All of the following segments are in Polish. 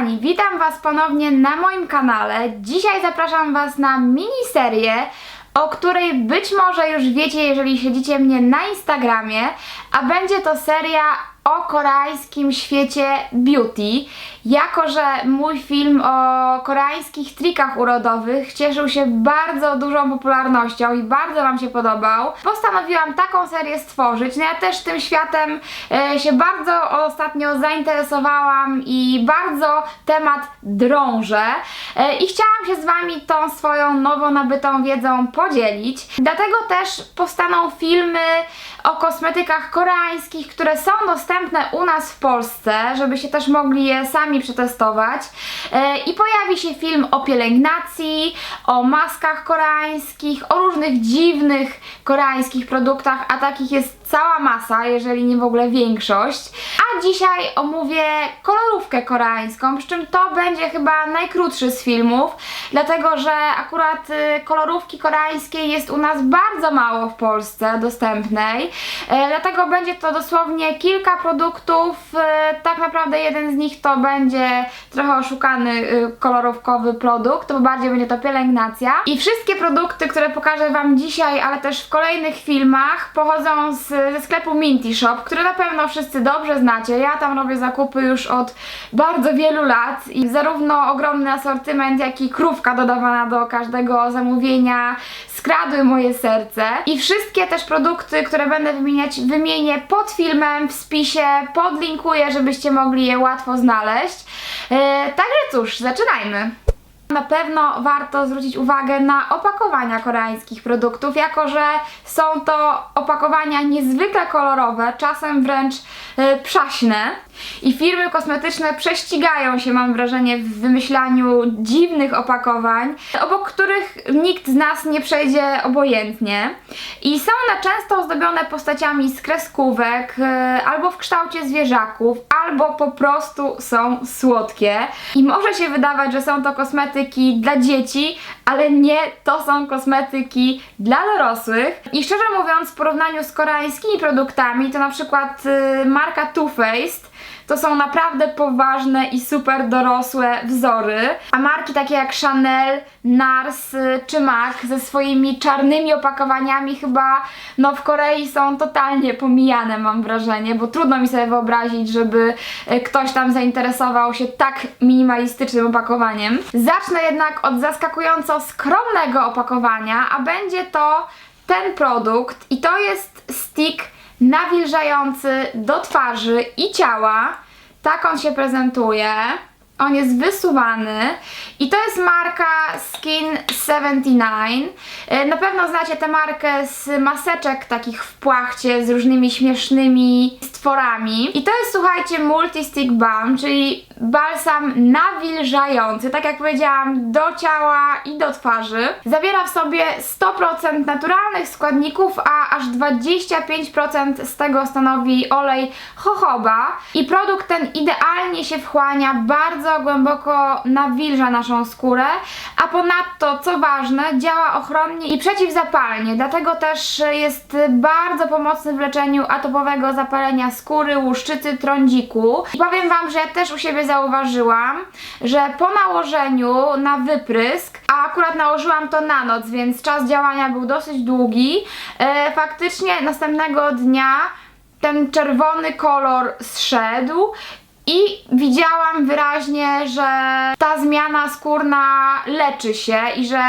kochani, witam Was ponownie na moim kanale. Dzisiaj zapraszam Was na miniserię, o której być może już wiecie, jeżeli śledzicie mnie na Instagramie, a będzie to seria o koreańskim świecie beauty. Jako, że mój film o koreańskich trikach urodowych cieszył się bardzo dużą popularnością i bardzo Wam się podobał, postanowiłam taką serię stworzyć. No ja też tym światem e, się bardzo ostatnio zainteresowałam i bardzo temat drążę e, i chciałam się z Wami tą swoją nowo nabytą wiedzą podzielić. Dlatego też powstaną filmy o kosmetykach koreańskich, które są dostępne u nas w Polsce, żebyście też mogli je sami przetestować. E, I pojawi się film o pielęgnacji, o maskach koreańskich, o różnych dziwnych koreańskich produktach, a takich jest cała masa, jeżeli nie w ogóle większość. A dzisiaj omówię kolorówkę koreańską, przy czym to będzie chyba najkrótszy z filmów, dlatego że akurat y, kolorówki koreańskiej jest u nas bardzo mało w Polsce dostępnej. E, Dlatego będzie to dosłownie kilka produktów. e, Tak naprawdę jeden z nich to będzie trochę oszukany y, kolorówkowy produkt, bo bardziej będzie to pielęgnacja. I wszystkie produkty, które pokażę Wam dzisiaj, ale też w kolejnych filmach, pochodzą z, ze sklepu Minty Shop, który na pewno wszyscy dobrze znacie. Ja tam robię zakupy już od bardzo wielu lat i zarówno ogromny asortyment, jak i krówka dodawana do każdego zamówienia skradły moje serce. I wszystkie też produkty, które będę wymieniać, wymienię pod filmem, w spisie, podlinkuję, żebyście mogli je łatwo znaleźć. E, także cóż, zaczynajmy. Na pewno warto zwrócić uwagę na opakowania koreańskich produktów, jako że są to opakowania niezwykle kolorowe, czasem wręcz e, przaśne. I firmy kosmetyczne prześcigają się, mam wrażenie, w wymyślaniu dziwnych opakowań, obok których nikt z nas nie przejdzie obojętnie. I są one często ozdobione postaciami z kreskówek, e, albo w kształcie zwierzaków, albo po prostu są słodkie. I może się wydawać, że są to kosmetyki dla dzieci, ale nie, to są kosmetyki dla dorosłych. I szczerze mówiąc, w porównaniu z koreańskimi produktami, to na przykład y, marka Too Faced to są naprawdę poważne i super dorosłe wzory. A marki takie jak Chanel, Nars y, czy MAC ze swoimi czarnymi opakowaniami chyba no w Korei są totalnie pomijane mam wrażenie, bo trudno mi sobie wyobrazić, żeby y, ktoś tam zainteresował się tak minimalistycznym opakowaniem. Zacznę jednak od zaskakująco skromnego opakowania, a będzie to ten produkt i to jest stick nawilżający do twarzy i ciała. Tak on się prezentuje. On jest wysuwany i to jest marka Skin 79. E, Na pewno znacie tę markę z maseczek takich w płachcie z różnymi śmiesznymi stworami. I to jest, słuchajcie, Multi-Stick Balm, czyli balsam nawilżający, tak jak powiedziałam, do ciała i do twarzy. Zawiera w sobie 100% naturalnych składników, a aż 25% z tego stanowi olej jojoba. I produkt ten idealnie się wchłania, bardzo głęboko nawilża naszą skórę, a ponadto, co ważne, działa ochronnie i przeciwzapalnie, dlatego też jest bardzo pomocny w leczeniu atopowego zapalenia skóry, łuszczycy, trądziku. I powiem Wam, że ja też u siebie zauważyłam, że po nałożeniu na wyprysk, a akurat nałożyłam to na noc, więc czas działania był dosyć długi, e, faktycznie następnego dnia ten czerwony kolor zszedł i widziałam wyraźnie, że ta zmiana skórna leczy się i że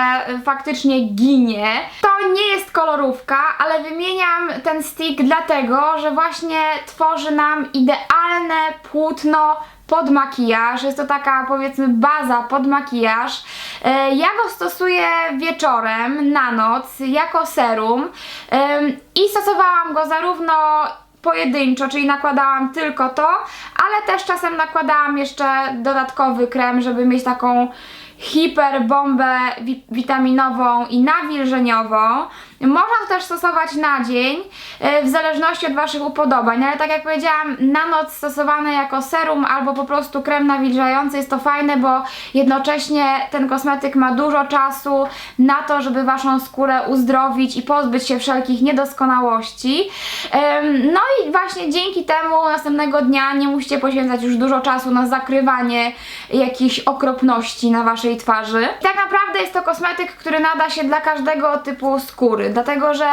faktycznie ginie. To nie jest kolorówka, ale wymieniam ten stick dlatego, że właśnie tworzy nam idealne płótno pod makijaż. Jest to taka powiedzmy baza pod makijaż. E, Ja go stosuję wieczorem na noc jako serum i stosowałam go zarówno pojedynczo, czyli nakładałam tylko to, ale też czasem nakładałam jeszcze dodatkowy krem, żeby mieć taką hiperbombę wi- witaminową i nawilżeniową. Można to też stosować na dzień, e, w zależności od Waszych upodobań, No ale tak jak powiedziałam, na noc stosowane jako serum albo po prostu krem nawilżający jest to fajne, bo jednocześnie ten kosmetyk ma dużo czasu na to, żeby Waszą skórę uzdrowić i pozbyć się wszelkich niedoskonałości. No i właśnie dzięki temu następnego dnia nie musicie poświęcać już dużo czasu na zakrywanie jakichś okropności na Waszej twarzy. Tak naprawdę jest to kosmetyk, który nada się dla każdego typu skóry, dlatego że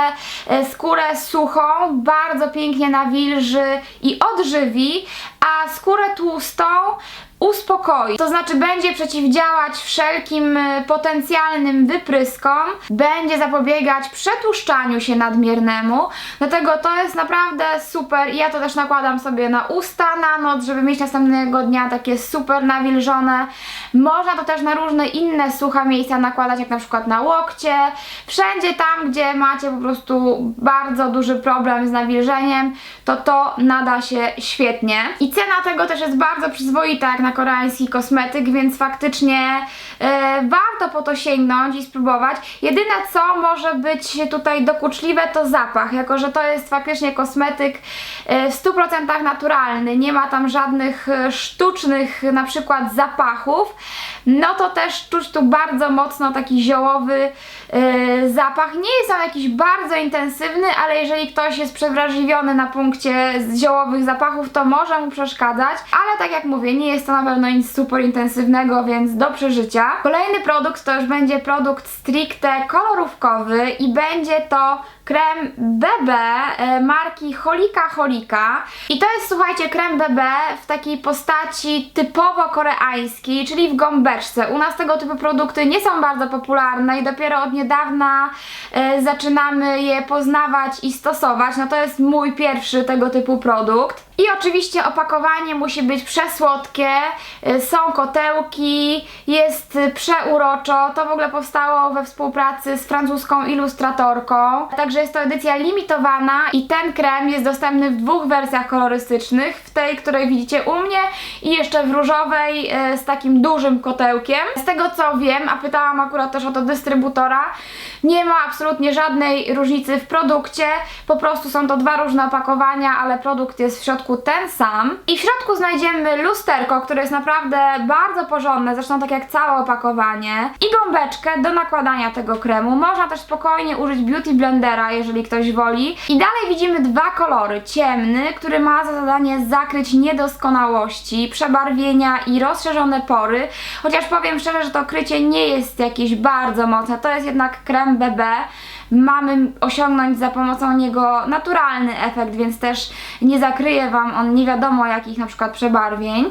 e, skórę suchą bardzo pięknie nawilży i odżywi, a skórę tłustą uspokoi. To znaczy będzie przeciwdziałać wszelkim e, potencjalnym wypryskom, będzie zapobiegać przetłuszczaniu się nadmiernemu. Dlatego to jest naprawdę super i ja to też nakładam sobie na usta na noc, żeby mieć następnego dnia takie super nawilżone. Można to też na różne inne suche miejsca nakładać, jak na przykład na łokcie. Wszędzie tam, gdzie macie po prostu bardzo duży problem z nawilżeniem, to to nada się świetnie. I cena tego też jest bardzo przyzwoita, jak na koreański kosmetyk, więc faktycznie e, warto po to sięgnąć i spróbować. Jedyne co może być tutaj dokuczliwe to zapach, jako że to jest faktycznie kosmetyk e, w 100% naturalny, nie ma tam żadnych e, sztucznych na przykład zapachów, no to też czuć tu bardzo mocno taki ziołowy e, zapach. Nie jest on jakiś bardzo intensywny, ale jeżeli ktoś jest przewrażliwiony na punkcie ziołowych zapachów, to może mu przeszkadzać, ale tak jak mówię, nie jest to na pewno nic super intensywnego, więc do przeżycia. Kolejny produkt to już będzie produkt stricte kolorówkowy i będzie to krem BB e, marki Holika Holika. I to jest, słuchajcie, krem BB w takiej postaci typowo koreańskiej, czyli w gąbeczce. U nas tego typu produkty nie są bardzo popularne i dopiero od niedawna e, zaczynamy je poznawać i stosować. No to jest mój pierwszy tego typu produkt. I oczywiście opakowanie musi być przesłodkie, y, są kotełki, jest przeuroczo. To w ogóle powstało we współpracy z francuską ilustratorką. Także jest to edycja limitowana i ten krem jest dostępny w dwóch wersjach kolorystycznych. W tej, której widzicie u mnie i jeszcze w różowej y, z takim dużym kotełkiem. Z tego co wiem, a pytałam akurat też o to dystrybutora, nie ma absolutnie żadnej różnicy w produkcie. Po prostu są to dwa różne opakowania, ale produkt jest w środku ten sam. I w środku znajdziemy lusterko, które jest naprawdę bardzo porządne, zresztą tak jak całe opakowanie. I gąbeczkę do nakładania tego kremu. Można też spokojnie użyć beauty blendera, jeżeli ktoś woli. I dalej widzimy dwa kolory. Ciemny, który ma za zadanie zakryć niedoskonałości, przebarwienia i rozszerzone pory. Chociaż powiem szczerze, że to krycie nie jest jakieś bardzo mocne. To jest jednak krem BB mamy osiągnąć za pomocą niego naturalny efekt, więc też nie zakryje Wam on nie wiadomo jakich na przykład przebarwień.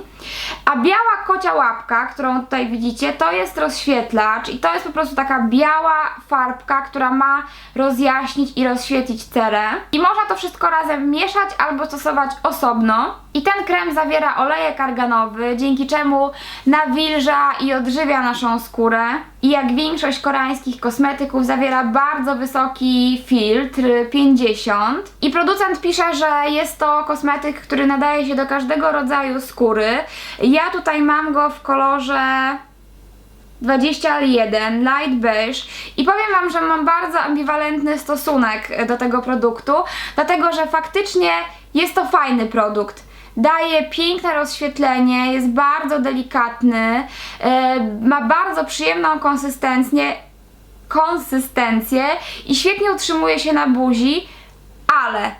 A biała kocia łapka, którą tutaj widzicie, to jest rozświetlacz i to jest po prostu taka biała farbka, która ma rozjaśnić i rozświetlić cerę. I można to wszystko razem mieszać albo stosować osobno. I ten krem zawiera olejek arganowy, dzięki czemu nawilża i odżywia naszą skórę. I jak większość koreańskich kosmetyków zawiera bardzo wysoki filtr 50. I producent pisze, że jest to kosmetyk, który nadaje się do każdego rodzaju skóry. Ja tutaj mam go w kolorze 21 light beige i powiem Wam, że mam bardzo ambiwalentny stosunek do tego produktu, dlatego że faktycznie jest to fajny produkt. Daje piękne rozświetlenie, jest bardzo delikatny, e, ma bardzo przyjemną konsystencję, konsystencję i świetnie utrzymuje się na buzi, ale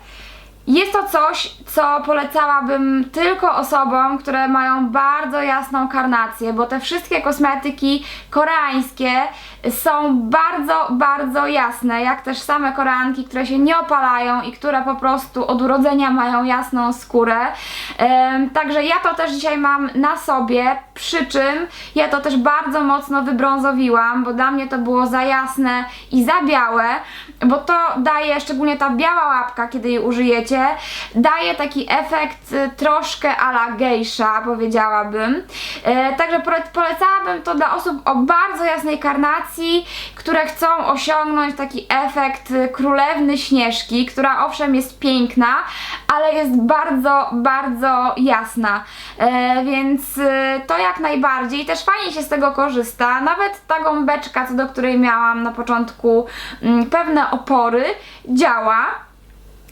jest to coś, co polecałabym tylko osobom, które mają bardzo jasną karnację, bo te wszystkie kosmetyki koreańskie są bardzo, bardzo jasne, jak też same koreanki, które się nie opalają i które po prostu od urodzenia mają jasną skórę. Także ja to też dzisiaj mam na sobie, przy czym ja to też bardzo mocno wybrązowiłam, bo dla mnie to było za jasne i za białe, bo to daje, szczególnie ta biała łapka, kiedy jej użyjecie, daje taki efekt y, troszkę ala gejsza, powiedziałabym. E, także pole- polecałabym to dla osób o bardzo jasnej karnacji, które chcą osiągnąć taki efekt y, królewny Śnieżki, która owszem jest piękna, ale jest bardzo, bardzo jasna. e, więc e, to jak najbardziej, też fajnie się z tego korzysta, nawet ta gąbeczka, co do której miałam na początku mm, opory, działa.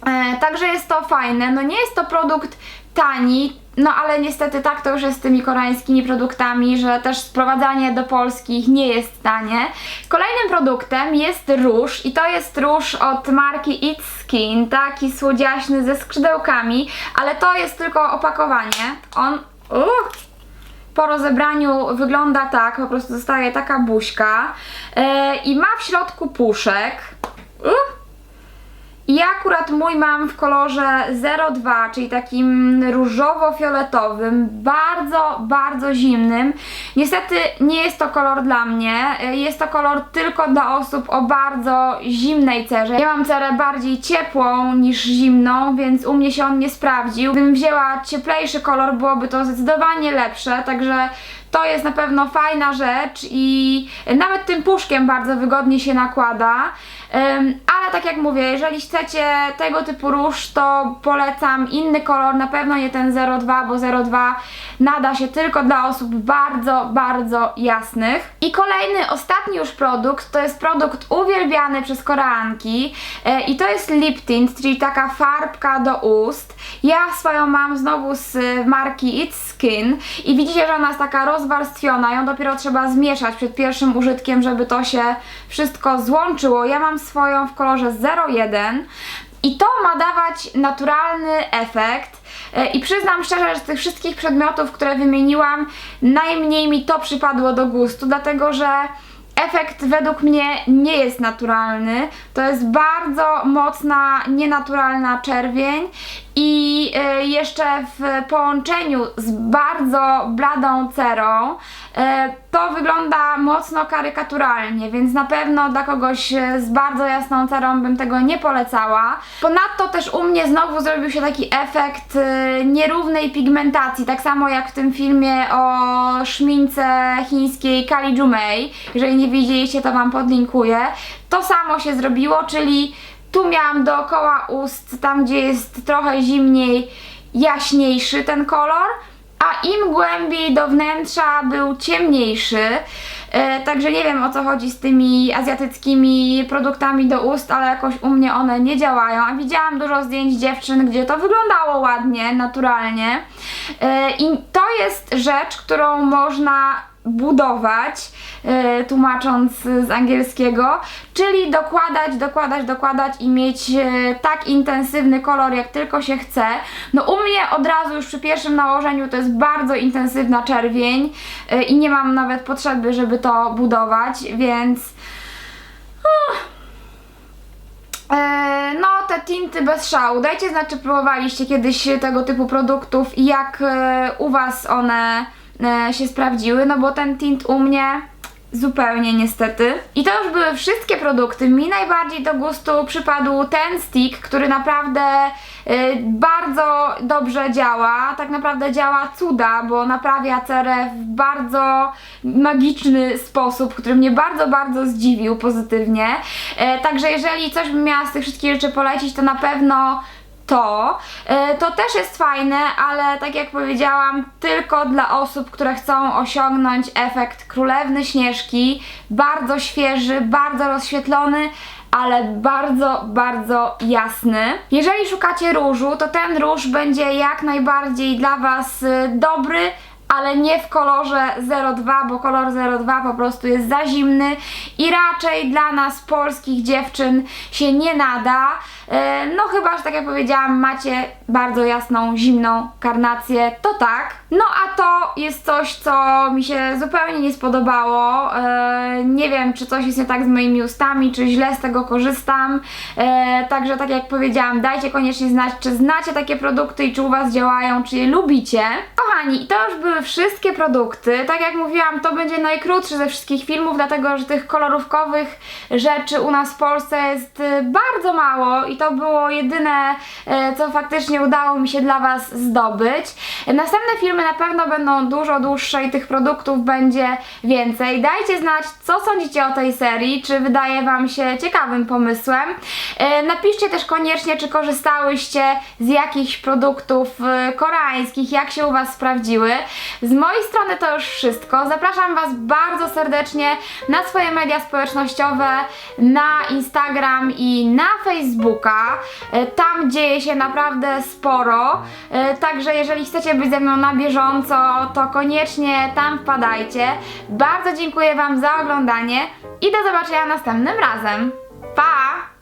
E, Także jest to fajne. No nie jest to produkt tani, no ale niestety tak to już jest z tymi koreańskimi produktami, że też sprowadzanie do Polski ich nie jest tanie. Kolejnym produktem jest róż i to jest róż od marki It's Skin, taki słodziaśny ze skrzydełkami, ale to jest tylko opakowanie. On... Uh, po rozebraniu wygląda tak, po prostu zostaje taka buźka e, i ma w środku puszek. Uh, i akurat mój mam w kolorze 02, czyli takim różowo-fioletowym, bardzo, bardzo zimnym. Niestety nie jest to kolor dla mnie, jest to kolor tylko dla osób o bardzo zimnej cerze. Ja mam cerę bardziej ciepłą niż zimną, więc u mnie się on nie sprawdził. Gdybym wzięła cieplejszy kolor, byłoby to zdecydowanie lepsze, także to jest na pewno fajna rzecz i nawet tym puszkiem bardzo wygodnie się nakłada. Ale tak jak mówię, jeżeli chcecie tego typu róż, to polecam inny kolor, na pewno nie ten 02, bo 02 nada się tylko dla osób bardzo, bardzo jasnych. I kolejny, ostatni już produkt, to jest produkt uwielbiany przez Koreanki e, i to jest lip tint, czyli taka farbka do ust. Ja swoją mam znowu z marki It's Skin i widzicie, że ona jest taka rozwarstwiona, ją dopiero trzeba zmieszać przed pierwszym użytkiem, żeby to się wszystko złączyło. Ja mam swoją w kolorze 01 i to ma dawać naturalny efekt. E, I przyznam szczerze, że z tych wszystkich przedmiotów, które wymieniłam, najmniej mi to przypadło do gustu, dlatego że efekt według mnie nie jest naturalny. To jest bardzo mocna, nienaturalna czerwień i e, jeszcze w połączeniu z bardzo bladą cerą e, to wygląda mocno karykaturalnie, więc na pewno dla kogoś e, z bardzo jasną cerą bym tego nie polecała. Ponadto też u mnie znowu zrobił się taki efekt nierównej pigmentacji, tak samo jak w tym filmie o szmince chińskiej Kali Jumei. Jeżeli nie widzieliście, to Wam podlinkuję. To samo się zrobiło, czyli tu miałam dookoła ust, tam gdzie jest trochę zimniej, jaśniejszy ten kolor, a im głębiej do wnętrza był ciemniejszy. E, także nie wiem o co chodzi z tymi azjatyckimi produktami do ust, ale jakoś u mnie one nie działają. A widziałam dużo zdjęć dziewczyn, gdzie to wyglądało ładnie, naturalnie. E, I to jest rzecz, którą można budować, e, tłumacząc z angielskiego, czyli dokładać, dokładać, dokładać i mieć e, tak intensywny kolor, jak tylko się chce. No u mnie od razu już przy pierwszym nałożeniu to jest bardzo intensywna czerwień e, i nie mam nawet potrzeby, żeby to budować, więc... No, te tinty bez szału. Dajcie znać, czy próbowaliście kiedyś tego typu produktów i jak u Was one się sprawdziły, no bo ten tint u mnie zupełnie niestety. I to już były wszystkie produkty. Mi najbardziej do gustu przypadł ten stick, który naprawdę y, bardzo dobrze działa. Tak naprawdę działa cuda, bo naprawia cerę w bardzo magiczny sposób, który mnie bardzo, bardzo zdziwił pozytywnie. E, także jeżeli coś bym miała z tych wszystkich rzeczy polecić, to na pewno to. E, To też jest fajne, ale tak jak powiedziałam, tylko dla osób, które chcą osiągnąć efekt królewny śnieżki. Bardzo świeży, bardzo rozświetlony, ale bardzo, bardzo jasny. Jeżeli szukacie różu, to ten róż będzie jak najbardziej dla Was y, dobry, ale nie w kolorze 02, bo kolor 02 po prostu jest za zimny i raczej dla nas polskich dziewczyn się nie nada. E, No chyba, że tak jak powiedziałam, macie bardzo jasną, zimną karnację, to tak. No a to jest coś, co mi się zupełnie nie spodobało. E, Nie wiem, czy coś jest nie tak z moimi ustami, czy źle z tego korzystam. E, Także tak jak powiedziałam, dajcie koniecznie znać, czy znacie takie produkty i czy u Was działają, czy je lubicie. Kochani, i to już były wszystkie produkty. Tak jak mówiłam, to będzie najkrótszy ze wszystkich filmów, dlatego że tych kolorówkowych rzeczy u nas w Polsce jest y, bardzo mało i to było jedyne, y, co faktycznie udało mi się dla Was zdobyć. Następne filmy na pewno będą dużo dłuższe i tych produktów będzie więcej. Dajcie znać, co sądzicie o tej serii, czy wydaje Wam się ciekawym pomysłem. Y, Napiszcie też koniecznie, czy korzystałyście z jakichś produktów koreańskich, jak się u Was sprawdzają sprawdziły. Z mojej strony to już wszystko. Zapraszam Was bardzo serdecznie na swoje media społecznościowe, na Instagram i na Facebooka. E, Tam dzieje się naprawdę sporo. E, Także jeżeli chcecie być ze mną na bieżąco, to koniecznie tam wpadajcie. Bardzo dziękuję Wam za oglądanie i do zobaczenia następnym razem. Pa!